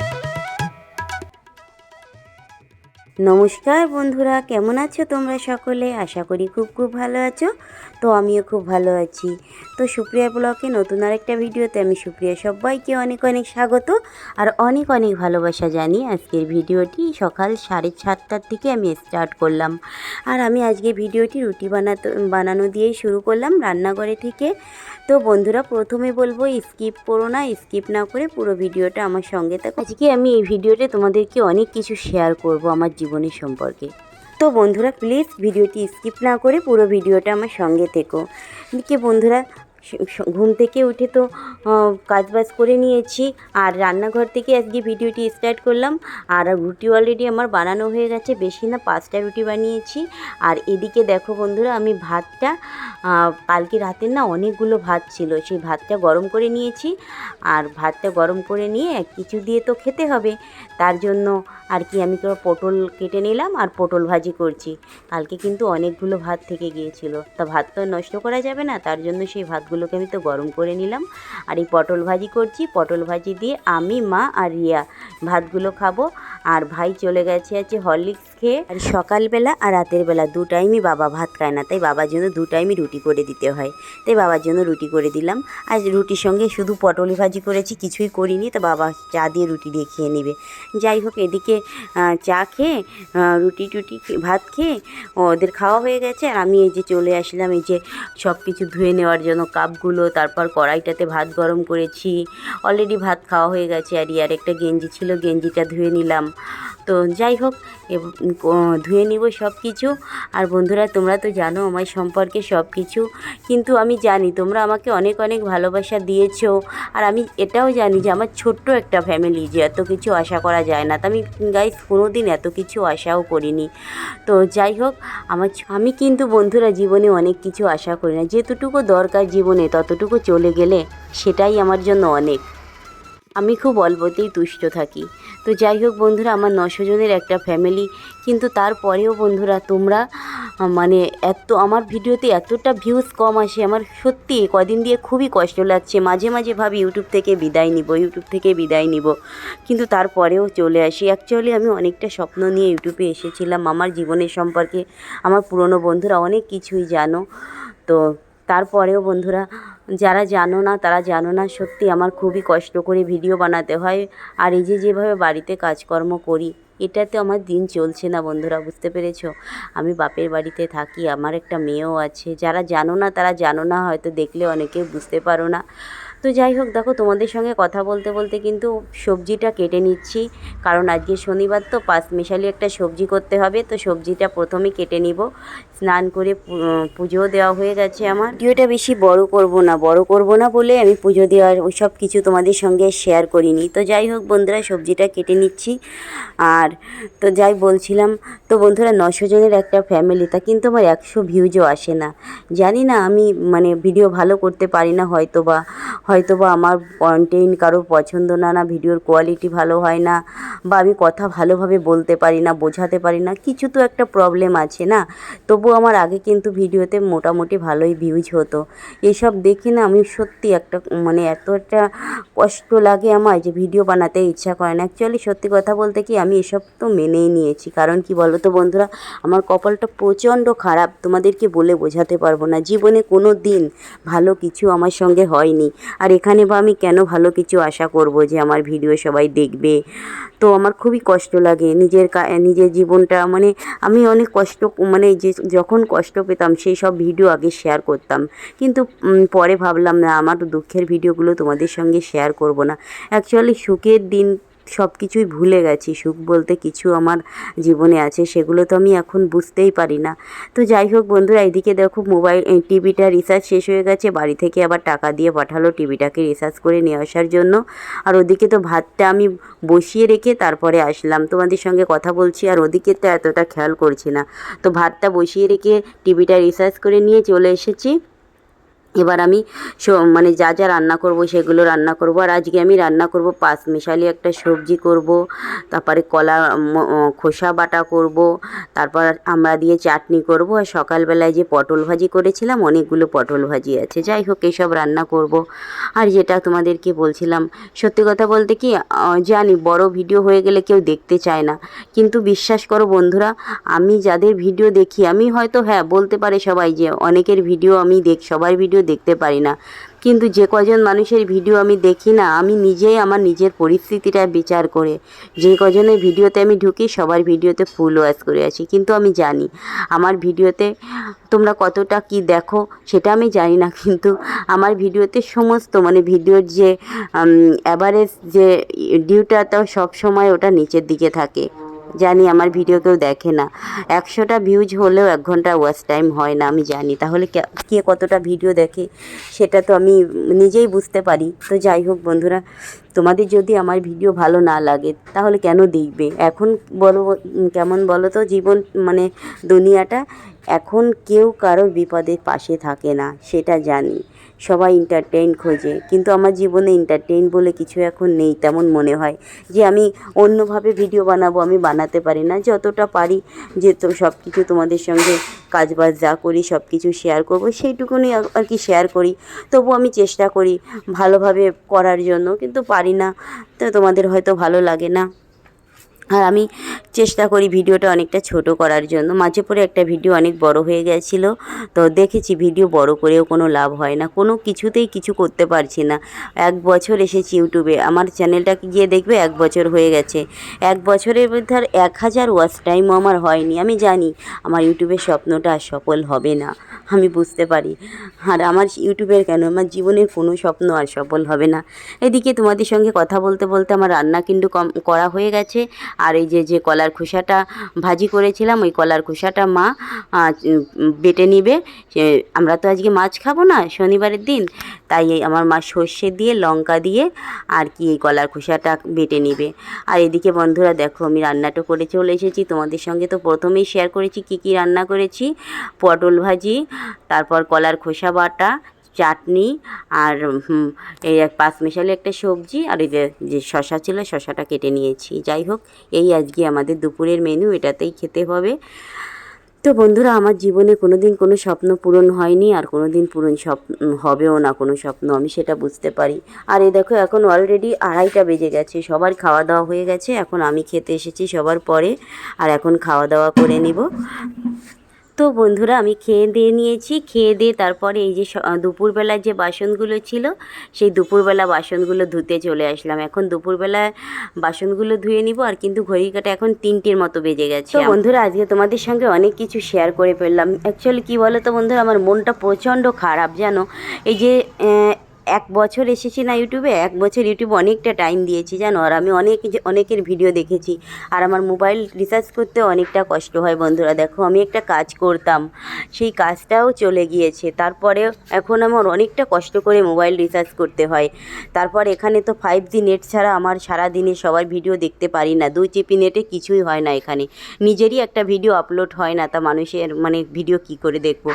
Thank you. নমস্কার বন্ধুরা, কেমন আছো তোমরা সকলে? আশা করি খুব খুব ভালো আছো। তো আমিও খুব ভালো আছি। তো সুপ্রিয়া ব্লকে নতুন আরেকটা ভিডিওতে আমি সুপ্রিয়া সবাইকে অনেক অনেক স্বাগত আর অনেক অনেক ভালোবাসা জানি। আজকের ভিডিওটি সকাল সাড়ে সাতটার থেকে আমি স্টার্ট করলাম। আর আমি আজকে ভিডিওটি রুটি বানাতে, বানানো দিয়েই শুরু করলাম রান্নাঘরে থেকে। তো বন্ধুরা, প্রথমে বলব স্কিপ করো না স্কিপ না করে পুরো ভিডিওটা আমার সঙ্গে থাকো। আজকে আমি এই ভিডিওতে তোমাদেরকে অনেক কিছু শেয়ার করব আমার জীবনের সম্পর্কে। তো বন্ধুরা প্লিজ ভিডিওটি স্কিপ না করে পুরো ভিডিওটা আমার সঙ্গে থেকো। এদিকে বন্ধুরা ঘুম থেকে উঠে তো কাজবাজ করে নিয়েছি। আর রান্নাঘর থেকে আজকে ভিডিওটি স্টার্ট করলাম। আর রুটি অলরেডি আমার বানানো হয়ে গেছে, বেশি না, পাঁচটা রুটি বানিয়েছি। আর এদিকে দেখো বন্ধুরা, আমি ভাতটা কালকে রাতের না অনেকগুলো ভাত ছিল। সেই ভাতটা গরম করে নিয়েছি। আর ভাতটা গরম করে নিয়ে কিছু দিয়ে তো খেতে হবে। তার জন্য আর কি আমি তো পটল কেটে নিলাম আর পটল ভাজি করছি। কালকে কিন্তু অনেকগুলো ভাত থেকে গিয়েছিল। তা ভাত তো নষ্ট করা যাবে না, তার জন্য সেই ভাতগুলোকে আমি তো গরম করে নিলাম। আর এই পটল ভাজি করছি। পটল ভাজি দিয়ে আমি, মা আর রিয়া ভাতগুলো খাব। আর ভাই চলে গেছে আছে হরলিক্স খেয়ে। আর সকালবেলা আর রাতের বেলা দু টাইমই বাবা ভাত খায় না, তাই বাবার জন্য দু টাইমই রুটি করে দিতে হয়। তাই বাবার জন্য রুটি করে দিলাম। আর রুটির সঙ্গে শুধু পটল ভাজি করেছি, কিছুই করিনি, তো বাবা চা দিয়ে রুটি দিয়ে খেয়ে নেবে। যাই হোক, এদিকে চা খেয়ে রুটি টুটি ভাত খেয়ে ওদের খাওয়া হয়ে গেছে। আর আমি এই যে চলে আসলাম, এই যে সব কিছু ধুয়ে নেওয়ার জন্য কাপগুলো, তারপর কড়াইটাতে ভাত গরম করেছি। অলরেডি ভাত খাওয়া হয়ে গেছে, আর ইয়ার একটা গেঞ্জি ছিল, গেঞ্জিটা ধুয়ে নিলাম। তো যাই হোক ধুয়ে নিব সব কিছু আর বন্ধুরা, তোমরা তো জানো আমার সম্পর্কে সব কিছু কিন্তু আমি জানি, তোমরা আমাকে অনেক অনেক ভালোবাসা দিয়েছ। আর আমি এটাও জানি যে আমার ছোট্ট একটা ফ্যামিলি যে এত কিছু আশা করা যায় না। তা আমি গাইস কোনো দিন এত কিছু আশাও করিনি। তো যাই হোক, আমার আমি কিন্তু বন্ধুরা জীবনে অনেক কিছু আশা করি না। যেতটুকু দরকার জীবনে, ততটুকু চলে গেলে সেটাই আমার জন্য অনেক। আমি খুব অল্পতেই তুষ্ট থাকি। তো যাই হোক বন্ধুরা, আমার নশো জনের একটা ফ্যামিলি কিন্তু তারপরেও বন্ধুরা তোমরা মানে এত, আমার ভিডিওতে এতটা ভিউজ কম আসে, আমার সত্যি কদিন দিয়ে খুবই কষ্ট লাগছে। মাঝে মাঝে ভাবি ইউটিউব থেকে বিদায় নিব ইউটিউব থেকে বিদায় নিব, কিন্তু তারপরেও চলে আসি। অ্যাকচুয়ালি আমি অনেকটা স্বপ্ন নিয়ে ইউটিউবে এসেছিলাম। আমার জীবনের সম্পর্কে আমার পুরনো বন্ধুরা অনেক কিছুই জানো। তো তারপরেও বন্ধুরা যারা জানো না, তারা জানো না, সত্যি আমার খুবই কষ্ট করে ভিডিও বানাতে হয়। আর এই যে যেভাবে বাড়িতে কাজকর্ম করি, এটাতে আমার দিন চলছে না বন্ধুরা, বুঝতে পেরেছ? আমি বাপের বাড়িতে থাকি, আমার একটা মেয়েও আছে। যারা জানো না, তারা জানো না, হয়তো দেখলে অনেকে বুঝতে পারো না। তো যাই হোক, দেখো তোমাদের সঙ্গে কথা বলতে বলতে কিন্তু সবজিটা কেটে নিচ্ছি। কারণ আজকে শনিবার তো পাঁচ মিশালি একটা সবজি করতে হবে, তো সবজিটা প্রথমে কেটে নিব। স্নান করে পুজো দেওয়া হয়ে গেছে আমার। ভিডিওটা বেশি বড় করব না, বড় করব না বলে আমি পুজো দেওয়ার ওই সব কিছু তোমাদের সঙ্গে শেয়ার করিনি। তো যাই হোক বন্ধুরা, সবজিটা কেটে নিচ্ছি। আর তো যাই বলছিলাম, তো বন্ধুরা নশো জনের একটা ফ্যামিলি তা কিন্তু আমার একশো ভিউজও আসে না। জানি না আমি মানে ভিডিও ভালো করতে পারি না হয়তো বা হয়তো বা আমার কন্টেন্ট কারোর পছন্দ না না ভিডিওর কোয়ালিটি ভালো হয় না, বা আমি কথা ভালোভাবে বলতে পারি না, বোঝাতে পারি না, কিছু তো একটা প্রবলেম আছে না? তবু আমার আগে কিন্তু ভিডিওতে মোটামুটি ভালোই ভিউজ হতো। এসব দেখে না আমি সত্যি একটা মানে এত একটা কষ্ট লাগে আমার যে ভিডিও বানাতে ইচ্ছা করে না। অ্যাকচুয়ালি সত্যি কথা বলতে কি আমি এসব তো মেনেই নিয়েছি। কারণ কি বলো তো বন্ধুরা, আমার কপালটা প্রচণ্ড খারাপ। তোমাদেরকে বলে বোঝাতে পারব না। জীবনে কোনো দিন ভালো কিছু আমার সঙ্গে হয়নি। আর এখানে বা আমি কেন ভালো কিছু আশা করব যে আমার ভিডিও সবাই দেখবে? তো আমার খুবই কষ্ট লাগে নিজের নিজের জীবনটা মানে আমি অনেক কষ্ট মানে যে যখন কষ্ট পেতাম সেই সব ভিডিও আগে শেয়ার করতাম। কিন্তু পরে ভাবলাম না, আমার দুঃখের ভিডিওগুলো তোমাদের সঙ্গে শেয়ার করব না। অ্যাকচুয়ালি সুখের দিন সব কিছুই ভুলে গেছি। সুখ বলতে কিছু আমার জীবনে আছে, সেগুলো তো আমি এখন বুঝতেই পারি না। তো যাই হোক বন্ধুরা, এদিকে দেখো মোবাইল টিভিটা রিচার্জ শেষ হয়ে গেছে। বাড়ি থেকে আবার টাকা দিয়ে পাঠালো টিভিটাকে রিচার্জ করে নিয়ে আসার জন্য। আর ওদিকে তো ভাতটা আমি বসিয়ে রেখে তারপরে আসলাম। তোমাদের সঙ্গে কথা বলছি, আর ওদিকে তো এতটা খেয়াল করছি না। তো ভাতটা বসিয়ে রেখে টিভিটা রিচার্জ করে নিয়ে চলে এসেছি। এবার আমি মানে যা যা রান্না করব সেগুলো রান্না করব। আর আজকে আমি রান্না করব পাঁচ মিশালি একটা সবজি করব, তারপরে কলা খোসা বাটা করব, তারপর আমরা দিয়ে চাটনি করব। আর সকালবেলায় যে পটল ভাজি করেছিলাম, অনেকগুলো পটল ভাজি আছে। যাই হোক, এসব রান্না করব। আর যেটা তোমাদেরকে বলছিলাম, সত্যি কথা বলতে কি জানি বড় ভিডিও হয়ে গেলে কেউ দেখতে চায় না। কিন্তু বিশ্বাস করো বন্ধুরা, আমি যাদের ভিডিও দেখি, আমি হয়তো হ্যাঁ বলতে পারে সবাই যে, অনেকের ভিডিও আমি দেখ, সবার ভিডিও দেখতে পারি না। কিন্তু যে কজন মানুষের ভিডিও আমি দেখি না, আমি নিজেই আমার নিজের পরিস্থিতিটা বিচার করে। যে কজনের ভিডিওতে আমি ঢুকি, সবার ভিডিওতে ফুল ওয়াশ করে আছি কিন্তু আমি জানি, আমার ভিডিওতে তোমরা কতটা কি দেখো, সেটা আমি জানি না। কিন্তু আমার ভিডিওতে সমস্ত মানে ভিডিওর যে অ্যাভারেজ যে ডিউটা তো সবসময় ওটা নিচের দিকে থাকে। জানি আমার ভিডিও কেউ দেখে না। একশোটা ভিউজ হলেও এক ঘণ্টা ওয়াচ টাইম হয় না, আমি জানি। তাহলে কে- কে কতটা ভিডিও দেখে, সেটা তো আমি নিজেই বুঝতে পারি। তো যাই হোক বন্ধুরা তোমাদের যদি আমার ভিডিও ভালো না লাগে, তাহলে কেন দেখবে? এখন বলো কেমন বলো তো, জীবন মানে দুনিয়াটা এখন কেউ কারোর বিপদের পাশে থাকে না, সেটা জানি। সবাই এন্টারটেইন খোঁজে, কিন্তু আমার জীবনে এন্টারটেইন বলে কিছু এখন নেই, তেমন মনে হয়। যে আমি অন্যভাবে ভিডিও বানাবো, আমি বানাতে পারি না। যতটা পারি, যে তো সব কিছু তোমাদের সঙ্গে কাজবাজ যা করি সব কিছু শেয়ার করব, সেইটুকুনি আর কি শেয়ার করি। তবু আমি চেষ্টা করি ভালোভাবে করার জন্য, কিন্তু পারি না। তো তোমাদের হয়তো ভালো লাগে না। আর আমি চেষ্টা করি ভিডিওটা অনেকটা ছোট করার জন্য। মাঝে পরে একটা ভিডিও অনেক বড় হয়ে গেছিল, তো দেখেছি ভিডিও বড় করেও কোনো লাভ হয় না। কোনো কিছুতেই কিছু করতে পারছি না। এক বছর এসেছি ইউটিউবে। আমার চ্যানেলটাকে গিয়ে দেখবে এক বছর হয়ে গেছে। এক বছরের আর এক হাজার ওয়াচ টাইমও আমার হয়নি। আমি জানি আমার ইউটিউবের স্বপ্নটা আর সফল হবে না। আমি বুঝতে পারি। আর আমার ইউটিউবের কেন? আমার জীবনের কোনো স্বপ্ন আর সফল হবে না। এদিকে তোমাদের সঙ্গে কথা বলতে বলতে আমার রান্না কিন্তু কম করা হয়ে গেছে। আর এই যে যে কলার খোসাটা ভাজি করেছিলাম, ওই কলার খোসাটা মা বেটে নিবে। আমরা তো আজকে মাছ খাব না, শনিবারের দিন। তাই আমার মা সর্ষে দিয়ে, লঙ্কা দিয়ে আর কি এই কলার খোসাটা বেটে নিবে। আর এদিকে বন্ধুরা দেখো, আমি রান্নাটা করে চলে এসেছি। তোমাদের সঙ্গে তো প্রথমেই শেয়ার করেছি, কি কি রান্না করেছি। পটল ভাজি, তারপর কলার খোসা বাটা চাটনি আর এই এক পাঁচ মিশালি একটা সবজি আর এই যে যে শশা ছিল শশাটা কেটে নিয়েছি। যাই হোক, এই আজকে আমাদের দুপুরের মেনু এটাতেই খেতে হবে। তো বন্ধুরা, আমার জীবনে কোনো দিন কোনো স্বপ্ন পূরণ হয়নি আর কোনো দিন পূরণ স্বপ্ন, হবেও না কোনো স্বপ্ন, আমি সেটা বুঝতে পারি। আর এই দেখো, এখন অলরেডি আড়াইটা বেজে গেছে, সবার খাওয়া দাওয়া হয়ে গেছে, এখন আমি খেতে এসেছি সবার পরে, আর এখন খাওয়া দাওয়া করে নিব। তো বন্ধুরা আমি খেয়ে দিয়ে নিয়েছি। খেয়ে দিয়ে তারপরে এই যে দুপুরবেলার যে বাসনগুলো ছিল, সেই দুপুরবেলা বাসনগুলো ধুতে চলে আসলাম। এখন দুপুরবেলা বাসনগুলো ধুয়ে নিব আর কিন্তু ঘড়ি কাটা এখন তিনটের মতো বেজে গেছে। তো বন্ধুরা, আজকে তোমাদের সঙ্গে অনেক কিছু শেয়ার করে ফেললাম। অ্যাকচুয়ালি কী বলো তো বন্ধুরা, আমার মনটা প্রচণ্ড খারাপ, জানো? এই যে এক বছর এসেছি না ইউটিউবে, এক বছর ইউটিউবে অনেকটা টাইম দিয়েছি, জানো? আর আমি অনেক অনেকের ভিডিও দেখেছি। আর আমার মোবাইল রিচার্জ করতে অনেকটা কষ্ট হয়, বন্ধুরা। দেখো, আমি একটা কাজ করতাম, সেই কাজটাও চলে গিয়েছে। তারপরে এখন আমার অনেকটা কষ্ট করে মোবাইল রিচার্জ করতে হয়। তারপর এখানে তো ফাইভ জি নেট ছাড়া আমার সারা দিনে সবার ভিডিও দেখতে পারি না। দুই জিপি নেটে কিছুই হয় না এখানে। নিজেরই একটা ভিডিও আপলোড হয় না, তা মানুষের মানে ভিডিও কি করে দেখব?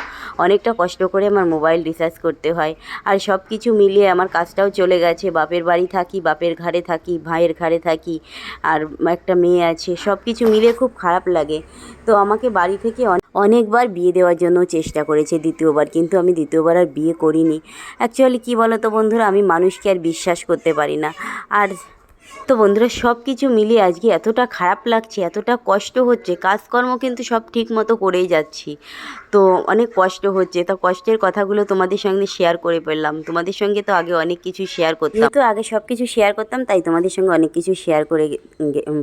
অনেকটা কষ্ট করে আমার মোবাইল রিচার্জ করতে হয়। আর সব কিছু মিলিয়ে আমার কাজটাও চলে গেছে। বাপের বাড়ি থাকি, বাপের ঘাড়ে থাকি, ভাইয়ের ঘাড়ে থাকি, আর একটা মেয়ে আছে সব কিছু মিলে খুব খারাপ লাগে। তো আমাকে বাড়ি থেকে অনেকবার বিয়ে দেওয়ার জন্য চেষ্টা করেছে দ্বিতীয়বার, কিন্তু আমি দ্বিতীয়বার আর বিয়ে করিনি। অ্যাকচুয়ালি কী বলো তো বন্ধুরা, আমি মানুষকে আর বিশ্বাস করতে পারি না। আর তো বন্ধুরা সব কিছু মিলিয়ে আজকে এতটা খারাপ লাগছে, এতটা কষ্ট হচ্ছে, কাজকর্ম কিন্তু সব ঠিক মতো করেই যাচ্ছি। তো অনেক কষ্ট হচ্ছে, তো কষ্টের কথাগুলো তোমাদের সঙ্গে শেয়ার করে ফেললাম। তোমাদের সঙ্গে তো আগে অনেক কিছু শেয়ার করতাম। তো আগে সব কিছু শেয়ার করতাম, তাই তোমাদের সঙ্গে অনেক কিছু শেয়ার করে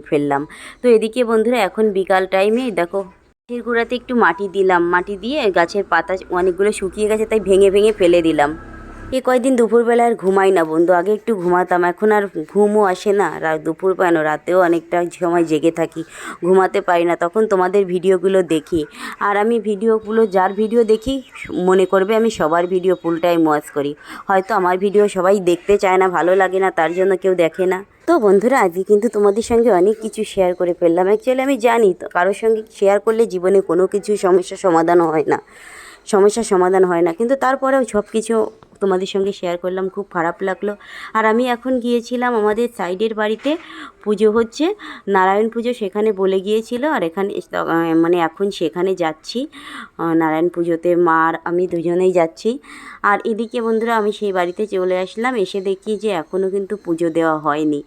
ফেললাম। তো এদিকে বন্ধুরা, এখন বিকাল টাইমে দেখো, গাছের গোড়াতে একটু মাটি দিলাম। মাটি দিয়ে গাছের পাতা অনেকগুলো শুকিয়ে গেছে, তাই ভেঙে ভেঙে ফেলে দিলাম। এই কয়দিন দুপুরবেলা আর ঘুমাই না, বন্ধু। আগে একটু ঘুমাতাম, এখন আর ঘুমও আসে না। দুপুর পানো রাতেও অনেকটা সময় জেগে থাকি, ঘুমাতে পারি না। তখন তোমাদের ভিডিওগুলো দেখি। আর আমি ভিডিওগুলো, যার ভিডিও দেখি, মনে করবে আমি সবার ভিডিও ফুল টাইম ওয়াচ করি। হয়তো আমার ভিডিও সবাই দেখতে চায় না, ভালো লাগে না, তার জন্য কেউ দেখে না। তো বন্ধুরা, আজকে কিন্তু তোমাদের সঙ্গে অনেক কিছু শেয়ার করে ফেললাম। অ্যাকচুয়ালি আমি জানি তো, কারোর সঙ্গে শেয়ার করলে জীবনে কোনো কিছু সমস্যার সমাধান হয় না। সমস্যার সমাধান হয় না। কিন্তু তারপরেও সব কিছু তোমাদের সঙ্গে শেয়ার করলাম খুব খারাপ লাগল। আর আমি এখন গিয়েছিলাম আমাদের সাইডের বাড়িতে পুজো হচ্ছে নারায়ণ পুজো সেখানে বলে গিয়েছিল আর এখানে মানে এখন সেখানে যাচ্ছি নারায়ণ পুজোতে মা আর আমি দুজনেই যাচ্ছি। আর এদিকে বন্ধুরা আমি সেই বাড়িতে চলে আসলাম এসে দেখি যে এখনও কিন্তু পুজো দেওয়া হয়নি।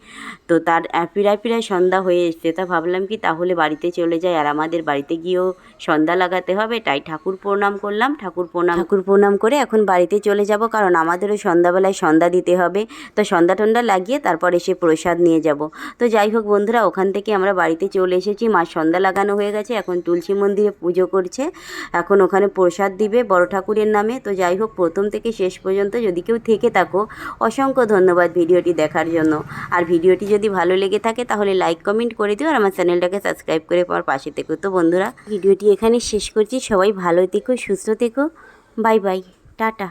তো তার আহ, প্রায় প্রায় সন্ধ্যা হয়ে এসছে তা ভাবলাম কি তাহলে বাড়িতে চলে যাই আর আমাদের বাড়িতে গিয়েও সন্ধ্যা লাগাতে হবে তাই ঠাকুর প্রণাম করলাম ঠাকুর প্রণাম ঠাকুর প্রণাম করে এখন বাড়িতে চলে যাব কারণ আমাদেরও সন্ধ্যাবেলায় সন্ধ্যা দিতে হবে। তো সন্ধ্যা টন্ধ্যা লাগিয়ে তারপর এসে প্রসাদ নিয়ে যাব। তো যাই হোক বন্ধুরা, ওখান থেকে আমরা বাড়িতে চলে এসেছি। মা সন্ধ্যা লাগানো হয়ে গেছে, এখন তুলসী মন্দিরে পুজো করছে। এখন ওখানে প্রসাদ দিবে বড় ঠাকুরের নামে। তো যাই হোক, প্রথম থেকে শেষ পর্যন্ত যদি কেউ থেকে থাকো, অসংখ্য ধন্যবাদ ভিডিওটি দেখার জন্য। আর ভিডিওটি যদি ভালো লেগে থাকে, তাহলে লাইক, কমেন্ট করে দিও আর আমার চ্যানেলটাকে সাবস্ক্রাইব করে আমার পাশে থেকো। তো বন্ধুরা, ভিডিওটি এখানে শেষ করছি। সবাই ভালো থেকো, সুস্থ থেকো। Bye bye, tata.